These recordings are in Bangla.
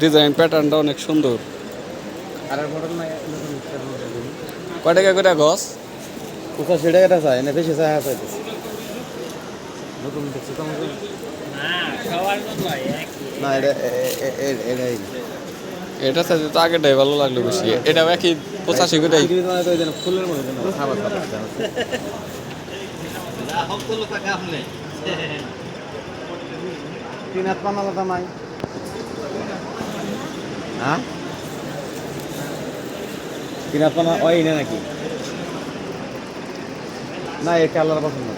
ডিজাইন প্যাটার্নটা অনেক সুন্দর। আর মডেল নাই নতুন মডেল কয় টাকা করে গছ? পঁচাশি টাকাটা চাই না বেশি চাই আছে নতুন দেখছি তো না এটা এ- এ- এ- এটাই এটা চাইতে তো আগেটাই ভালো লাগল বেশি। এটাও একই পঁচাশি করে মানে ফুলের মতো খাবার তিন হাত পান আলাদা নাই। হ্যাঁ? তিন হাত পানা ওই না নাকি? না, এই কালার পছন্দ না।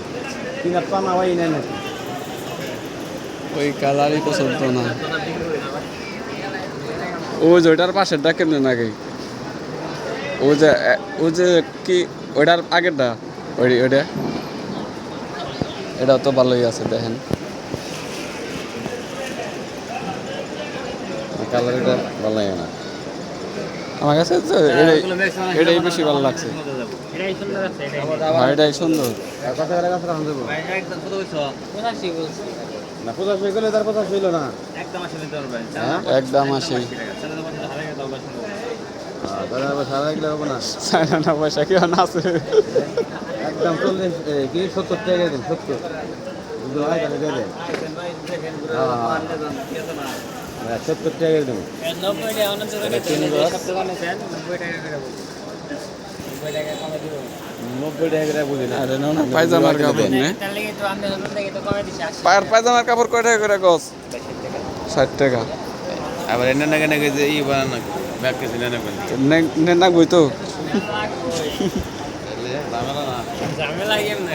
তিন পানা ওই না নাকি? ওই কালারই পছন্দ না। ও যে ওইটার পাশেরটা কেমনে নাকি ও যে ও যে কি, ওইটার আগেরটা? ওই, ওইটা? এটা তো ভালোই আছে, দেখেন। কালার এটা ভালো লাগে না। আমার কাছে তো এটাই এটাই বেশি ভালো লাগছে। হ্যাঁ এটাই সুন্দর। হয়ে হ্যাঁ? একদম আসি না। পয়সা কেউ না আছে। একদম চল্লিশ কি? সত্তর টাকা দিন সত্তর। সত্তর টাকা দেবো নব্বই টাকা করে বুঝি না আরে না না পায়জামার কাপড় নে পায়ের পায়জামার কাপড় কয় টাকা করে গছ ষাট টাকা। আবার এনে নাকি নাকি যে ই বানানো ব্যাগ কিছু নেনে কোন নে না গই তো। ঝামেলা না।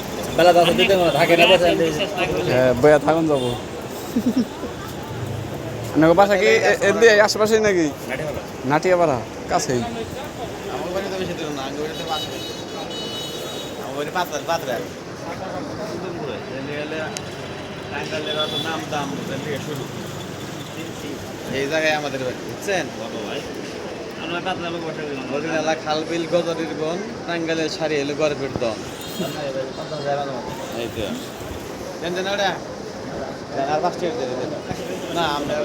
বেলা দশ দিতে থাকে না বসে হ্যাঁ বয়া থাকুন যাব। নাকি বাসা কি এদি আশেপাশে নাকি? নাটিয়াপাড়া কাছেই। আমার বাড়ি তো বেশি দূর না আমার বাড়িতে পাঁচ আমার বাড়ি পাঁচ পাঁচরা নাম দাম শুরু এই জায়গায় আমাদের বাড়ি বুঝছেন? বদিনালা খালবিল গজরির বন টাঙ্গালের সারি এলো গর্বের দন এই তো দেন দেন ওটা আর পাঁচটা না আমরা